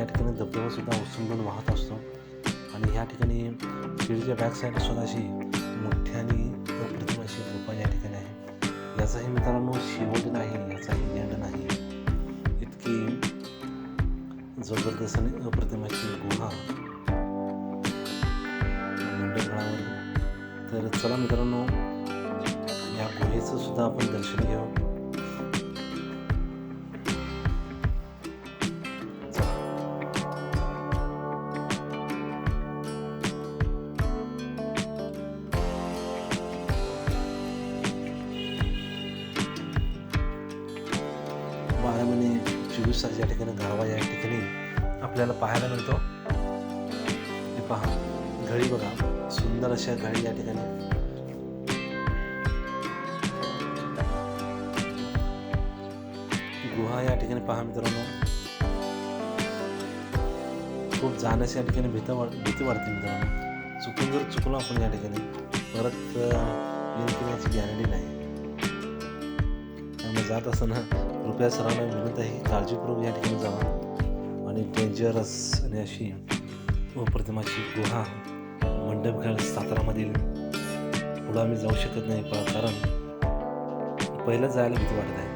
या ठिकाणी धबधबासुद्धा ओसंडून वाहत असतो. आणि ह्या ठिकाणी शिडीच्या बॅक साईड सुद्धा अशी मोठी आणि अप्रतिम अशी गुफा या ठिकाणी आहे याचाही मित्रांनो शेवट नाही याचाही एंड नाही. इतकी जबरदस्त आणि अप्रतिमाची गुहा तर चला मित्रांनो या गुहेचं सुद्धा आपण दर्शन घेऊ. चोवीस या ठिकाणी गावा या ठिकाणी आपल्याला पाहायला मिळतो. हे पहा घडी बघा सुंदर अशा घडी या ठिकाणी. गुहा या ठिकाणी पहा मित्रांनो. खूप जाण्यास या ठिकाणी भीत वाट भीती वाटते मित्रांनो. चुकून जर चुकलो आपण या ठिकाणी परत येईल गॅरंटी नाही. त्यामुळे जात असताना कृपया सरांना विनंत आहे की काळजीपूर्वक या ठिकाणी जावा. आणि डेंजरस आणि अशी प्रतिमाची गुहा मंडपघाट सातारामधील पुढं आम्ही जाऊ शकत नाही कारण पहिलं जायला भीती वाटत आहे.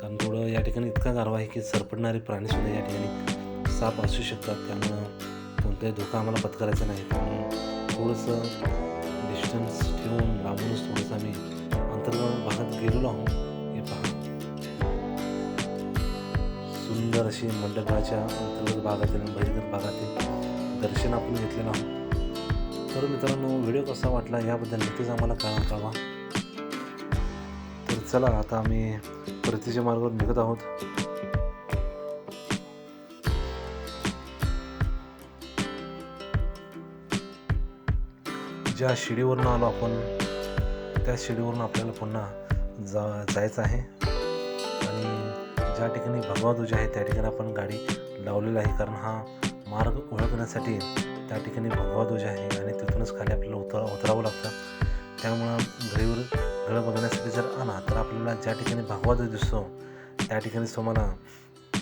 कारण थोडं या ठिकाणी इतका गारवा आहे की सरपडणारे प्राणीसुद्धा या ठिकाणी साप असू शकतात. त्यामुळं कोणताही धोका आम्हाला पत्करायचा नाही. त्यामुळं थोडंसं डिस्टन्स ठेवून लांबूनच थोडंसं आम्ही अंतर्गत भागात गेलेलो आहोत. हे पहा. सुंदर अशी मंडपाच्या अंतर्गत भागातील आणि बहिर्गत भागातील दर्शन आपण घेतलेलं आहोत. तर मित्रांनो व्हिडिओ कसा वाटला याबद्दल नक्कीच आम्हाला कळा कळवा. तर चला आता आम्ही परतीच्या मार्गावर निघत आहोत. ज्या शिडीवरून आलो आपण त्या शिडीवरून आपल्याला पुन्हा जा जायचं आहे. आणि ज्या ठिकाणी भगवा ध्वज आहे त्या ठिकाणी आपण गाडी लावलेला आहे. कारण हा मार्ग ओळखण्यासाठी त्या ठिकाणी भगवा ध्वज आहे आणि तिथूनच खाली आपल्याला उतरा उतरावं लागतं. त्यामुळं घरीवर घडं बघण्यासाठी जर आला तर आपल्याला ज्या ठिकाणी भगवा ध्वज दिसतो त्या ठिकाणीच तुम्हाला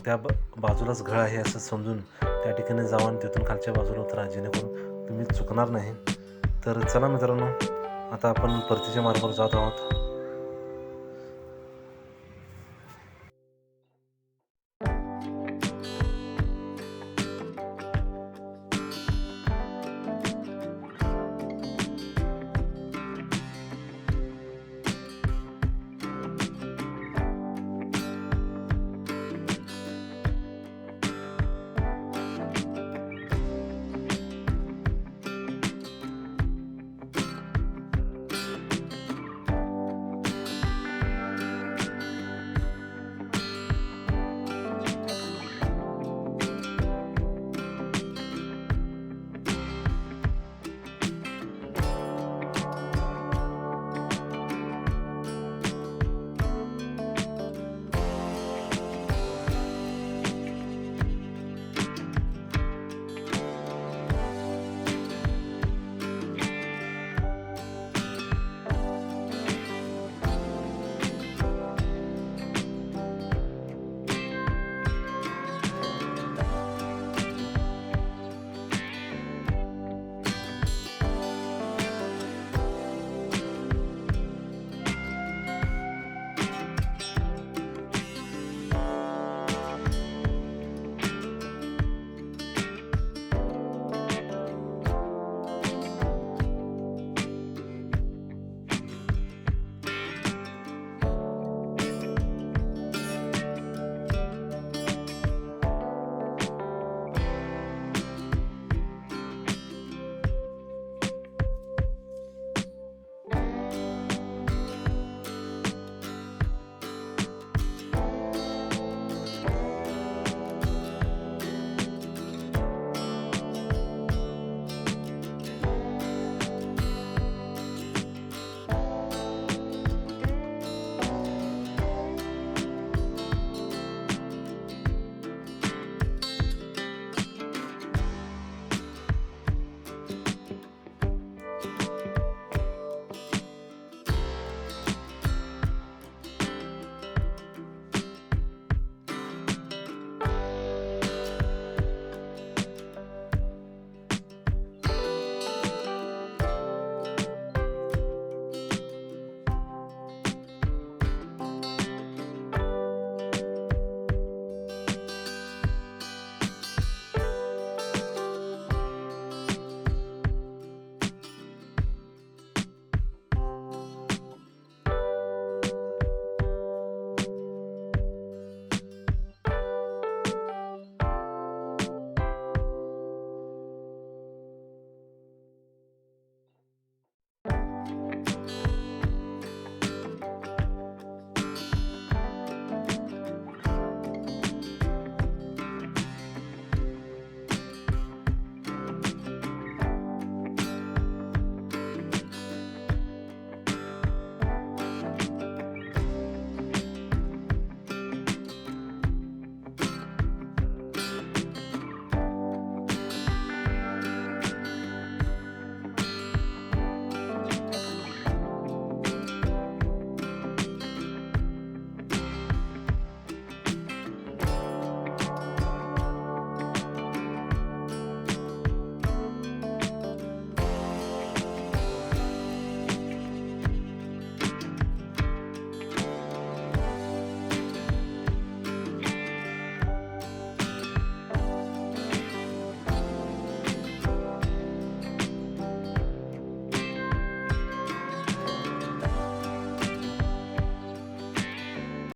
त्या ब बाजूलाच घळ आहे असं समजून त्या ठिकाणी जावं आणि तिथून खालच्या बाजूला उतरा. जेणेकरून तुम्ही चुकणार नाही. तर चला मित्रांनो आता आपण परतीच्या मार्गावर जात आहोत.